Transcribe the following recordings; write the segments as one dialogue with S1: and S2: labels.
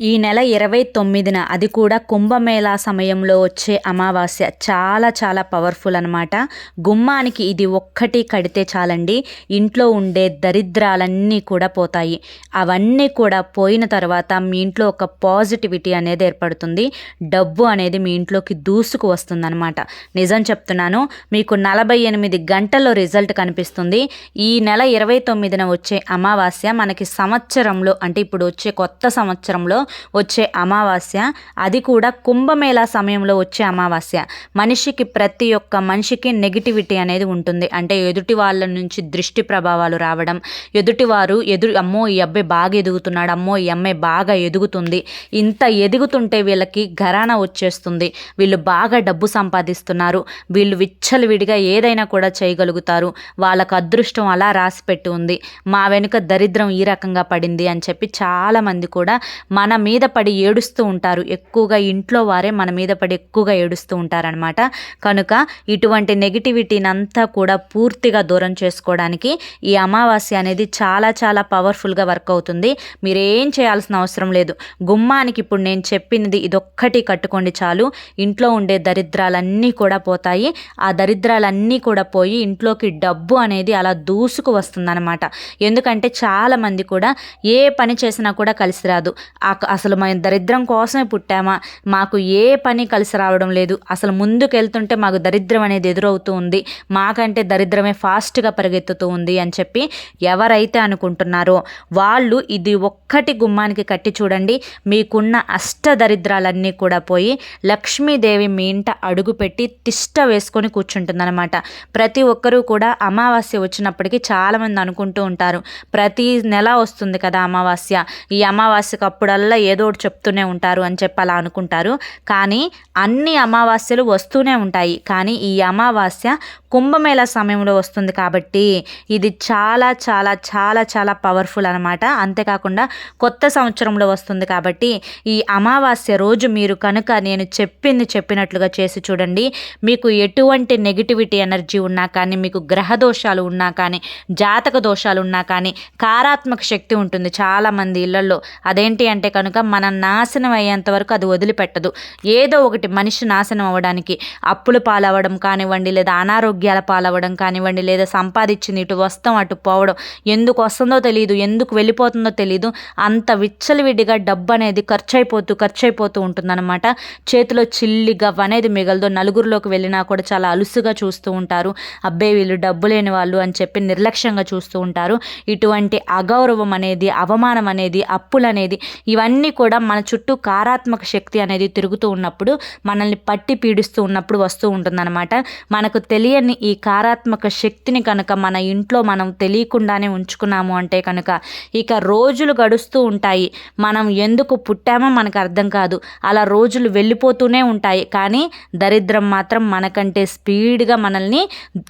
S1: ఈ నెల ఇరవై తొమ్మిదిన అది కూడా కుంభమేళా సమయంలో వచ్చే అమావాస్య. చాలా చాలా పవర్ఫుల్ అనమాట గుమ్మానికి ఇది ఒక్కటి కడితే చాలండి. ఇంట్లో ఉండే దరిద్రాలన్నీ కూడా పోతాయి. అవన్నీ కూడా పోయిన తర్వాత మీ ఇంట్లో ఒక పాజిటివిటీ అనేది ఏర్పడుతుంది. డబ్బు అనేది మీ ఇంట్లోకి దూసుకు వస్తుందన్నమాట. నిజం చెప్తున్నాను మీకు నలభై ఎనిమిది గంటల్లో రిజల్ట్ కనిపిస్తుంది. ఈ నెల ఇరవై తొమ్మిదిన వచ్చే అమావాస్య మనకి సంవత్సరంలో అంటే ఇప్పుడు వచ్చే కొత్త సంవత్సరంలో వచ్చే అమావాస్య అది కూడా కుంభమేళా సమయంలో వచ్చే అమావాస్య. మనిషికి ప్రతి ఒక్క మనిషికి నెగిటివిటీ అనేది ఉంటుంది. అంటే ఎదుటి వాళ్ళ నుంచి దృష్టి ప్రభావాలు రావడం ఎదుటివారు ఎదురు అమ్మో ఈ అబ్బాయి బాగా ఎదుగుతున్నాడు అమ్మో ఈ అమ్మాయి బాగా ఎదుగుతుంది. ఇంత ఎదుగుతుంటే వీళ్ళకి ఘరాన వచ్చేస్తుంది. వీళ్ళు బాగా డబ్బు సంపాదిస్తున్నారు. వీళ్ళు విచ్చలవిడిగా ఏదైనా కూడా చేయగలుగుతారు. వాళ్ళకు అదృష్టం అలా రాసిపెట్టి ఉంది. మా వెనుక దరిద్రం ఈ రకంగా పడింది అని చెప్పి చాలామంది కూడా మన మీద పడి ఏడుస్తూ ఉంటారు. ఎక్కువగా ఇంట్లో వారే మన మీద పడి ఎక్కువగా ఏడుస్తూ ఉంటారనమాట కనుక ఇటువంటి నెగిటివిటీని అంతా కూడా పూర్తిగా దూరం చేసుకోవడానికి ఈ అమావాస్య అనేది చాలా చాలా పవర్ఫుల్గా వర్క్ అవుతుంది. మీరేం చేయాల్సిన అవసరం లేదు. గుమ్మానికి ఇప్పుడు నేను చెప్పినది ఇదొక్కటి కట్టుకోండి చాలు. ఇంట్లో ఉండే దరిద్రాలన్నీ కూడా పోతాయి. ఆ దరిద్రాలన్నీ కూడా పోయి ఇంట్లోకి డబ్బు అనేది అలా దూసుకు వస్తుందన్నమాట. ఎందుకంటే చాలామంది కూడా ఏ పని చేసినా కూడా కలిసి రాదు. ఆ అసలు మేము దరిద్రం కోసమే పుట్టామా? మాకు ఏ పని కలిసి రావడం లేదు. అసలు ముందుకు వెళ్తుంటే మాకు దరిద్రం అనేది ఎదురవుతూ ఉంది. మాకంటే దరిద్రమే ఫాస్ట్గా పరిగెత్తుతూ ఉంది అని చెప్పి ఎవరైతే అనుకుంటున్నారో వాళ్ళు ఇది ఒక్కటి గుమ్మానికి కట్టి చూడండి. మీకున్న అష్ట దరిద్రాలన్నీ కూడా పోయి లక్ష్మీదేవి మీ ఇంట అడుగుపెట్టి తిష్ట వేసుకొని కూర్చుంటుందన్నమాట. ప్రతి ఒక్కరూ కూడా అమావాస్య వచ్చినప్పటికీ చాలామంది అనుకుంటూ ఉంటారు. ప్రతి నెల వస్తుంది కదా అమావాస్య. ఈ అమావాస్యకు అప్పుడల్లా ఏదో ఒకటి చెప్తూనే ఉంటారు అని చెప్పి అలా అనుకుంటారు. కానీ అన్ని అమావాస్యలు వస్తూనే ఉంటాయి. కానీ ఈ అమావాస్య కుంభమేళ సమయంలో వస్తుంది కాబట్టి ఇది చాలా చాలా చాలా చాలా పవర్ఫుల్ అనమాట అంతేకాకుండా కొత్త సంవత్సరంలో వస్తుంది కాబట్టి ఈ అమావాస్య రోజు మీరు కనుక నేను చెప్పింది చెప్పినట్లుగా చేసి చూడండి. మీకు ఎటువంటి నెగిటివిటీ ఎనర్జీ ఉన్నా కానీ మీకు గ్రహ దోషాలు ఉన్నా కానీ జాతక దోషాలు ఉన్నా కానీ కారాత్మక శక్తి ఉంటుంది చాలామంది ఇళ్ళలో అదేంటి అంటే కనుక మన నాశనం అయ్యేంత వరకు అది వదిలిపెట్టదు. ఏదో ఒకటి మనిషి నాశనం అవ్వడానికి అప్పులు పాలవ్వడం కానివ్వండి లేదా అనారోగ్యాల పాలవ్వడం కానివ్వండి లేదా సంపాదించింది ఇటు వస్తాం అటు పోవడం ఎందుకు వస్తుందో తెలియదు ఎందుకు వెళ్ళిపోతుందో తెలియదు అంత విచ్చలవిడిగా డబ్బు అనేది ఖర్చు అయిపోతూ ఖర్చు అయిపోతూ ఉంటుందన్నమాట. చేతిలో చిల్లి గవ్ అనేది మిగలదు. నలుగురిలోకి వెళ్ళినా కూడా చాలా అలుసుగా చూస్తూ ఉంటారు. అబ్బే వీళ్ళు డబ్బు లేని వాళ్ళు అని చెప్పి నిర్లక్ష్యంగా చూస్తూ ఉంటారు. ఇటువంటి అగౌరవం అనేది అవమానం అనేది అప్పులు అనేది ఇవన్నీ కూడా మన చుట్టూ కారాత్మక శక్తి అనేది తిరుగుతూ ఉన్నప్పుడు మనల్ని పట్టి పీడిస్తూ ఉన్నప్పుడు వస్తూ ఉంటుందన్నమాట. మనకు తెలియని ఈ కారాత్మక శక్తిని కనుక మన ఇంట్లో మనం తెలియకుండానే ఉంచుకున్నాము అంటే కనుక ఇక రోజులు గడుస్తూ ఉంటాయి. మనం ఎందుకు పుట్టామో మనకు అర్థం కాదు. అలా రోజులు వెళ్ళిపోతూనే ఉంటాయి. కానీ దరిద్రం మాత్రం మనకంటే స్పీడ్గా మనల్ని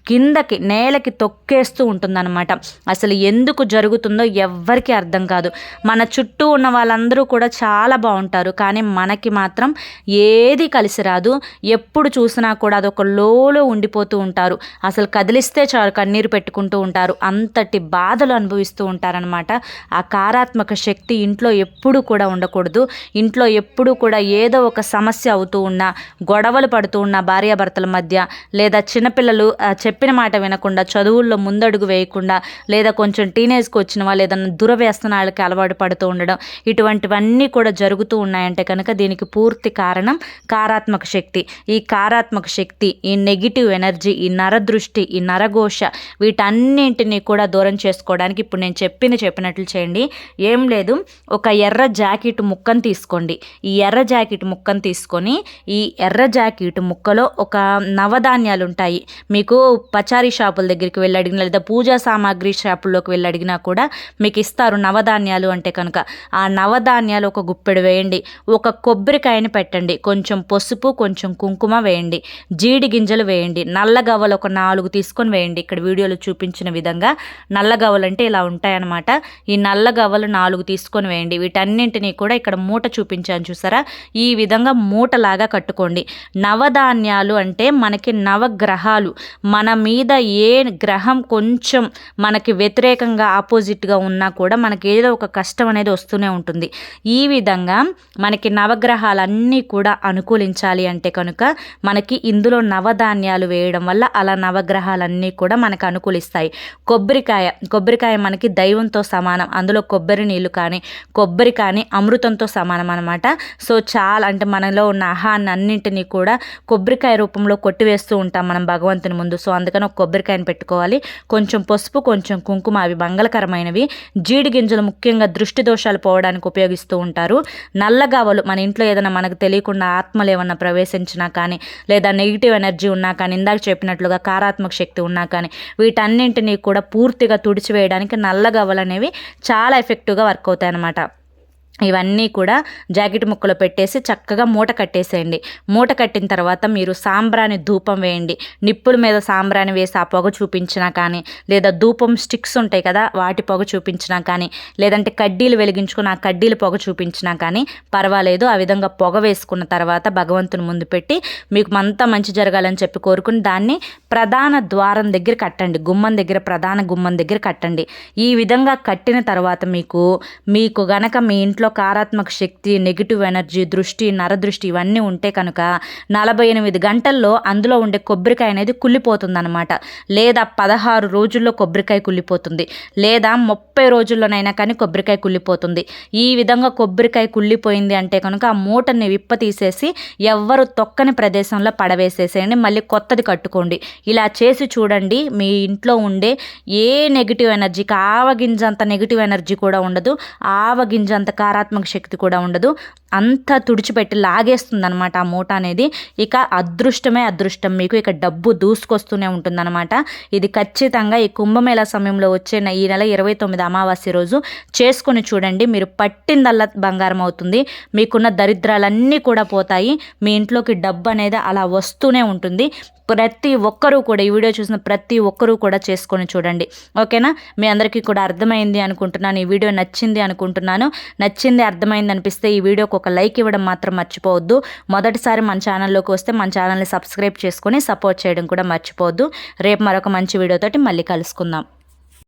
S1: కిందకి నేలకి తొక్కేస్తూ ఉంటుందన్నమాట. అసలు ఎందుకు జరుగుతుందో ఎవ్వరికీ అర్థం కాదు. మన చుట్టూ ఉన్న వాళ్ళందరూ కూడా చాలా బాగుంటారు. కానీ మనకి మాత్రం ఏది కలిసి రాదు. ఎప్పుడు చూసినా కూడా అదొక లోలో ఉండిపోతూ ఉంటారు. అసలు కదిలిస్తే చాలు కన్నీరు పెట్టుకుంటూ ఉంటారు. అంతటి బాధలు అనుభవిస్తూ ఉంటారనమాట ఆ కారాత్మక శక్తి ఇంట్లో ఎప్పుడు కూడా ఉండకూడదు. ఇంట్లో ఎప్పుడు కూడా ఏదో ఒక సమస్య అవుతూ ఉన్నా గొడవలు పడుతూ ఉన్న భార్యాభర్తల మధ్య లేదా చిన్నపిల్లలు చెప్పిన మాట వినకుండా చదువుల్లో ముందడుగు వేయకుండా లేదా కొంచెం టీనేజ్కి వచ్చిన వాళ్ళు ఏదన్నా దురవ్యసనాలకి అలవాటు పడుతూ ఉండడం ఇటువంటి ఇవన్నీ కూడా జరుగుతూ ఉన్నాయంటే కనుక దీనికి పూర్తి కారణం కారాత్మక శక్తి. ఈ కారాత్మక శక్తి ఈ నెగిటివ్ ఎనర్జీ ఈ నరదృష్టి ఈ నరఘోష వీటన్నింటినీ కూడా దూరం చేసుకోవడానికి ఇప్పుడు నేను చెప్పింది చెప్పినట్లు చేయండి. ఏం లేదు ఒక ఎర్ర జాకెట్ ముక్కను తీసుకోండి. ఈ ఎర్ర జాకెట్ ముక్కను తీసుకొని ఈ ఎర్ర జాకెట్ ముక్కలో ఒక నవధాన్యాలు ఉంటాయి. మీకు పచారీ షాపుల దగ్గరికి వెళ్ళి అడిగిన లేదా పూజా సామాగ్రి షాపుల్లోకి వెళ్ళి అడిగినా కూడా మీకు ఇస్తారు నవధాన్యాలు అంటే కనుక. ఆ ధాన్యాలు ఒక గుప్పెడు వేయండి. ఒక కొబ్బరికాయని పెట్టండి. కొంచెం పసుపు కొంచెం కుంకుమ వేయండి. జీడి గింజలు వేయండి. నల్ల గవ్వలు ఒక నాలుగు తీసుకొని వేయండి. ఇక్కడ వీడియోలో చూపించిన విధంగా నల్ల గవ్వలు అంటే ఇలా ఉంటాయన్నమాట. ఈ నల్ల గవ్వలు నాలుగు తీసుకొని వేయండి. వీటన్నింటినీ కూడా ఇక్కడ మూట చూపించాను చూసారా? ఈ విధంగా మూటలాగా కట్టుకోండి. నవధాన్యాలు అంటే మనకి నవగ్రహాలు. మన మీద ఏ గ్రహం కొంచెం మనకి వ్యతిరేకంగా ఆపోజిట్గా ఉన్నా కూడా మనకి ఏదో ఒక కష్టం అనేది వస్తూనే ఉంటుంది. ఈ విధంగా మనకి నవగ్రహాలన్నీ కూడా అనుకూలించాలి అంటే కనుక మనకి ఇందులో నవధాన్యాలు వేయడం వల్ల అలా నవగ్రహాలన్నీ కూడా మనకు అనుకూలిస్తాయి. కొబ్బరికాయ కొబ్బరికాయ మనకి దైవంతో సమానం. అందులో కొబ్బరి నీళ్ళు కానీ కొబ్బరి కానీ అమృతంతో సమానం అనమాట సో చాలా అంటే మనలో ఉన్న ఆహాన్ని అన్నింటినీ కూడా కొబ్బరికాయ రూపంలో కొట్టివేస్తూ ఉంటాం మనం భగవంతుని ముందు. సో అందుకని ఒక కొబ్బరికాయని పెట్టుకోవాలి. కొంచెం పసుపు కొంచెం కుంకుమ అవి మంగళకరమైనవి. జీడి గింజలు ముఖ్యంగా దృష్టి దోషాలు పోవడానికి చేస్తూ ఉంటారు. నల్లగావలు మన ఇంట్లో ఏదైనా మనకు తెలియకుండా ఆత్మలు ఏమన్నా ప్రవేశించినా కానీ లేదా నెగిటివ్ ఎనర్జీ ఉన్నా కానీ ఇందాక చెప్పినట్లుగా కారాత్మక శక్తి ఉన్నా కానీ వీటన్నింటినీ కూడా పూర్తిగా తుడిచివేయడానికి నల్లగవ్వలు అనేవి చాలా ఎఫెక్టివ్గా వర్క్ అవుతాయి అన్నమాట ఇవన్నీ కూడా జాకెట్ ముక్కలో పెట్టేసి చక్కగా మూట కట్టేసేయండి. మూట కట్టిన తర్వాత మీరు సాంబ్రాని ధూపం వేయండి. నిప్పుల మీద సాంబ్రాని వేసి ఆ పొగ చూపించినా కానీ లేదా ధూపం స్టిక్స్ ఉంటాయి కదా వాటి పొగ చూపించినా కానీ లేదంటే కడ్డీలు వెలిగించుకుని ఆ కడ్డీలు పొగ చూపించినా కానీ పర్వాలేదు. ఆ విధంగా పొగ వేసుకున్న తర్వాత భగవంతుని ముందు పెట్టి మీకు అంతా మంచి జరగాలని చెప్పి కోరుకుని దాన్ని ప్రధాన ద్వారం దగ్గర కట్టండి. గుమ్మం దగ్గర ప్రధాన గుమ్మం దగ్గర కట్టండి. ఈ విధంగా కట్టిన తర్వాత మీకు మీకు గనక మీ ఇంట్లో ఇంట్లో కారాత్మక శక్తి నెగిటివ్ ఎనర్జీ దృష్టి నరదృష్టి ఇవన్నీ ఉంటే కనుక నలభై ఎనిమిది గంటల్లో అందులో ఉండే కొబ్బరికాయ అనేది కుళ్ళిపోతుంది అనమాట లేదా పదహారు రోజుల్లో కొబ్బరికాయ కుళ్ళిపోతుంది. లేదా ముప్పై రోజుల్లోనైనా కానీ కొబ్బరికాయ కుళ్ళిపోతుంది. ఈ విధంగా కొబ్బరికాయ కుళ్ళిపోయింది అంటే కనుక ఆ మూటని విప్ప తీసేసి ఎవ్వరు తొక్కని ప్రదేశంలో పడవేసేసేయండి. మళ్ళీ కొత్తది కట్టుకోండి. ఇలా చేసి చూడండి. మీ ఇంట్లో ఉండే ఏ నెగిటివ్ ఎనర్జీకి ఆవగింజంత నెగిటివ్ ఎనర్జీ కూడా ఉండదు. ఆవగింజంత నకారాత్మక శక్తి కూడా ఉండదు. అంతా తుడిచిపెట్టి లాగేస్తుంది అనమాట ఆ మూట అనేది. ఇక అదృష్టమే అదృష్టం మీకు. ఇక డబ్బు దూసుకొస్తూనే ఉంటుందన్నమాట. ఇది ఖచ్చితంగా ఈ కుంభమేళ సమయంలో వచ్చే ఈ నెల ఇరవై తొమ్మిది అమావాస్య రోజు చేసుకొని చూడండి. మీరు పట్టిందల్లా బంగారం అవుతుంది. మీకున్న దరిద్రాలన్నీ కూడా పోతాయి. మీ ఇంట్లోకి డబ్బు అనేది అలా వస్తూనే ఉంటుంది. ప్రతి ఒక్కరూ కూడా ఈ వీడియో చూసిన ప్రతి ఒక్కరూ కూడా చేసుకొని చూడండి. ఓకేనా? మీ అందరికీ కూడా అర్థమైంది అనుకుంటున్నాను. ఈ వీడియో నచ్చింది అనుకుంటున్నాను. నచ్చింది అర్థమైంది అనిపిస్తే ఈ వీడియోకి ఒక లైక్ ఇవ్వడం మాత్రం మర్చిపోవద్దు. మొదటిసారి మన ఛానల్లోకి వస్తే మన ఛానల్ని సబ్స్క్రైబ్ చేసుకొని సపోర్ట్ చేయడం కూడా మర్చిపోవద్దు. రేపు మరొక మంచి వీడియోతోటి మళ్ళీ కలుసుకుందాం.